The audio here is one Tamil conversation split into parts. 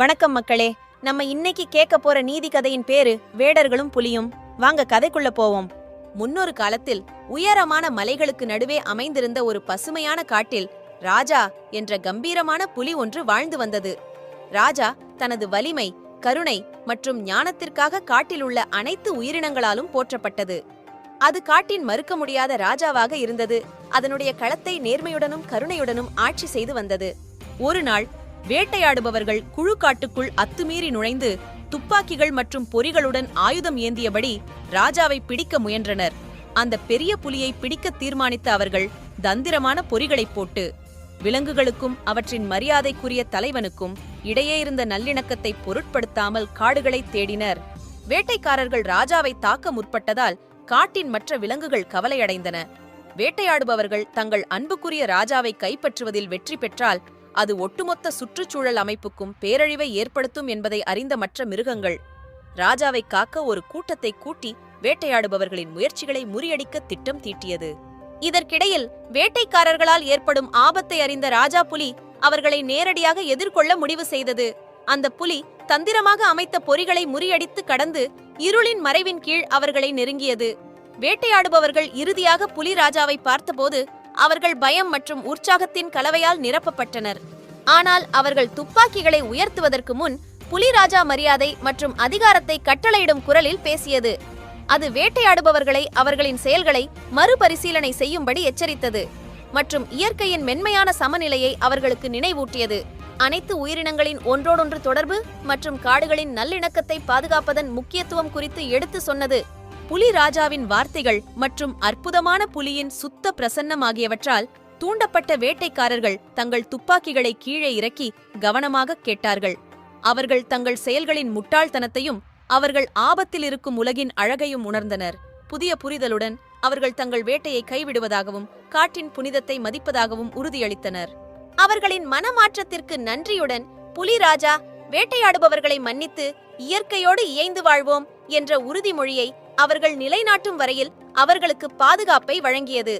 வணக்கம் மக்களே. நம்ம இன்னைக்கு கேட்க போற நீதி கதையின் பேரு வேடர்களும் புலியும். வாங்க கதைக்குள்ள போவோம். முன்னொரு காலத்தில் உயரமான மலைகளுக்கு நடுவே அமைந்திருந்த ஒரு பசுமையான காட்டில் ராஜா என்ற கம்பீரமான புலி ஒன்று வாழ்ந்து வந்தது. ராஜா தனது வலிமை கருணை மற்றும் ஞானத்திற்காக காட்டில் உள்ள அனைத்து உயிரினங்களாலும் போற்றப்பட்டது. அது காட்டின் மறுக்க முடியாத ராஜாவாக இருந்தது. அதனுடைய களத்தை நேர்மையுடனும் கருணையுடனும் ஆட்சி செய்து வந்தது. ஒரு நாள் வேட்டையாடுபவர்கள் குழு காட்டுக்குள் அத்துமீறி நுழைந்து துப்பாக்கிகள் மற்றும் பொறிகளுடன் ஆயுதம் ஏந்தியபடி ராஜாவை பிடிக்க முயன்றனர். அந்த பெரிய புலியை பிடிக்க தீர்மானித்த அவர்கள் தந்திரமான பொறிகளை போட்டு விலங்குகளுக்கும் அவற்றின் மரியாதைக்குரிய தலைவனுக்கும் இடையே இருந்த நல்லிணக்கத்தை பொருட்படுத்தாமல் காடுகளை தேடினர். வேட்டைக்காரர்கள் ராஜாவை தாக்க முற்பட்டதால் காட்டின் மற்ற விலங்குகள் கவலையடைந்தன. வேட்டையாடுபவர்கள் தங்கள் அன்புக்குரிய ராஜாவை கைப்பற்றுவதில் வெற்றி பெற்றால் அது ஒட்டுமொத்த சுற்றுச்சூழல் அமைப்புக்கும் பேரழிவை ஏற்படுத்தும் என்பதை அறிந்த மற்ற மிருகங்கள் ராஜாவை காக்க ஒரு கூட்டத்தை கூட்டி வேட்டையாடுபவர்களின் முயற்சிகளை முறியடிக்க திட்டம் தீட்டியது. இதற்கிடையில் வேட்டைக்காரர்களால் ஏற்படும் ஆபத்தை அறிந்த ராஜா புலி அவர்களை நேரடியாக எதிர்கொள்ள முடிவு செய்தது. அந்த புலி தந்திரமாக அமைத்த பொறிகளை முறியடித்து கடந்து இருளின் மறைவின் கீழ் அவர்களை நெருங்கியது. வேட்டையாடுபவர்கள் இறுதியாக புலி ராஜாவை பார்த்தபோது அவர்கள் பயம் மற்றும் உற்சாகத்தின் கலவையால் நிரப்பப்பட்டனர். ஆனால் அவர்கள் துப்பாக்கிகளை உயர்த்துவதற்கு முன் புலிராஜா மரியாதை மற்றும் அதிகாரத்தை கட்டளையிடும் குரலில் பேசியது. அது வேட்டையாடுபவர்களை அவர்களின் செயல்களை மறுபரிசீலனை செய்யும்படி எச்சரித்தது மற்றும் இயற்கையின் மென்மையான சமநிலையை அவர்களுக்கு நினைவூட்டியது. அனைத்து உயிரினங்களின் ஒன்றோடொன்று தொடர்பு மற்றும் காடுகளின் நல்லிணக்கத்தை பாதுகாப்பதன் முக்கியத்துவம் குறித்து எடுத்து சொன்னது புலி ராஜாவின் வார்த்தைகள் மற்றும் அற்புதமான புலியின் சுத்த பிரசன்னம் ஆகியவற்றால் தூண்டப்பட்ட வேட்டைக்காரர்கள் தங்கள் துப்பாக்கிகளை கீழே இறக்கி கவனமாக கேட்டார்கள். அவர்கள் தங்கள் செயல்களின் முட்டாள்தனத்தையும் அவர்கள் ஆபத்தில் இருக்கும் உலகின் அழகையும் உணர்ந்தனர். புதிய புரிதலுடன் அவர்கள் தங்கள் வேட்டையை கைவிடுவதாகவும் காட்டின் புனிதத்தை மதிப்பதாகவும் உறுதியளித்தனர். அவர்களின் மனமாற்றத்திற்கு நன்றியுடன் புலிராஜா வேட்டையாடுபவர்களை மன்னித்து இயற்கையோடு இயைந்து வாழ்வோம் என்ற உறுதிமொழியை அவர்கள் நிலைநாட்டும் வரையில் அவர்களுக்கு பாதுகாப்பை வழங்கியது.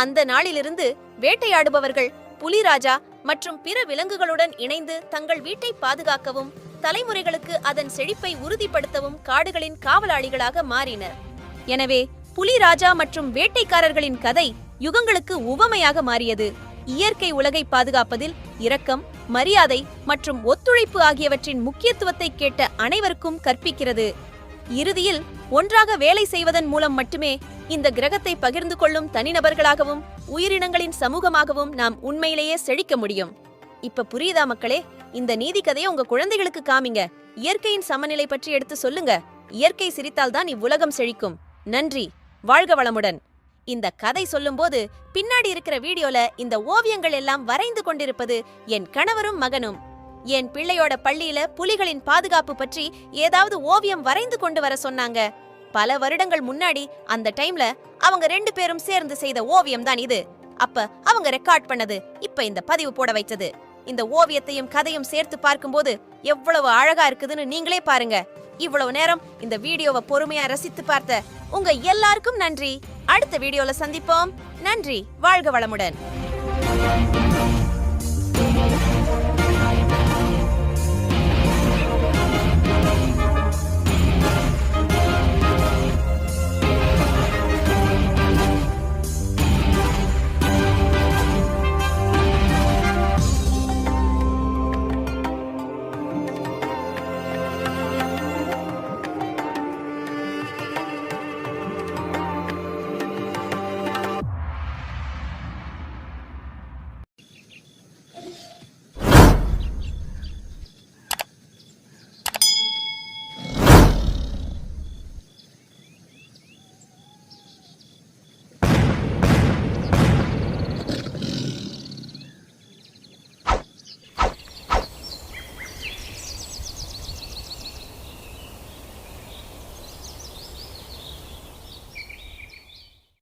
அந்த நாளிலிருந்து வேட்டையாடுபவர்கள் புலிராஜா மற்றும் பிற விலங்குகளுடன் இணைந்து தங்கள் வீட்டை பாதுகாக்கவும் தலைமுறைகளுக்கு அதன் செழிப்பை உறுதிப்படுத்தவும் காடுகளின் காவலாளிகளாக மாறினர். எனவே புலிராஜா மற்றும் வேட்டைக்காரர்களின் கதை யுகங்களுக்கு உவமையாக மாறியது. இயற்கை உலகை பாதுகாப்பதில் இரக்கம் மரியாதை மற்றும் ஒத்துழைப்பு ஆகியவற்றின் முக்கியத்துவத்தை கேட்ட அனைவருக்கும் கற்பிக்கிறது. இறுதியில் ஒன்றாக வேலை செய்வதன் மூலம் மட்டுமே இந்த கிரகத்தை பகிர்ந்து கொள்ளும் தனிநபர்களாகவும் உயிரினங்களின் சமூகமாகவும் நாம் உண்மையிலேயே செழிக்க முடியும். இப்ப புரியுதா மக்களே? இந்த நீதி கதையை உங்க குழந்தைகளுக்கு காமிங்க. இயற்கையின் சமநிலை பற்றி எடுத்து சொல்லுங்க. இயற்கை சிரித்தால்தான் இவ்வுலகம் செழிக்கும். நன்றி. வாழ்க வளமுடன். இந்த கதை சொல்லும்போது பின்னாடி இருக்கிற வீடியோல இந்த ஓவியங்கள் எல்லாம் வரைந்து கொண்டிருப்பது என் கணவரும் மகனும். என் பிள்ளையோட பள்ளியில புலிகளின் பாதுகாப்பு பற்றி ஏதாவது ஓவியம் வரைந்து கொண்டு வர சொன்னாங்க. பல வருடங்கள் முன்னாடி அந்த டைம்ல அவங்க ரெண்டு பேரும் சேர்ந்து செய்த ஓவியம் தான் இது. அப்ப அவங்க ரெக்கார்ட் பண்ணது இப்ப இந்த பதிவு போட வைத்தது. இந்த ஓவியத்தையும் கதையும் சேர்த்து பார்க்கும்போது எவ்வளவு அழகா இருக்குதுன்னு நீங்களே பாருங்க. இவ்வளவு நேரம் இந்த வீடியோவை பொறுமையா ரசித்து பார்த்த உங்க எல்லாருக்கும் நன்றி. அடுத்த வீடியோல சந்திப்போம். நன்றி. வாழ்க வளமுடன்.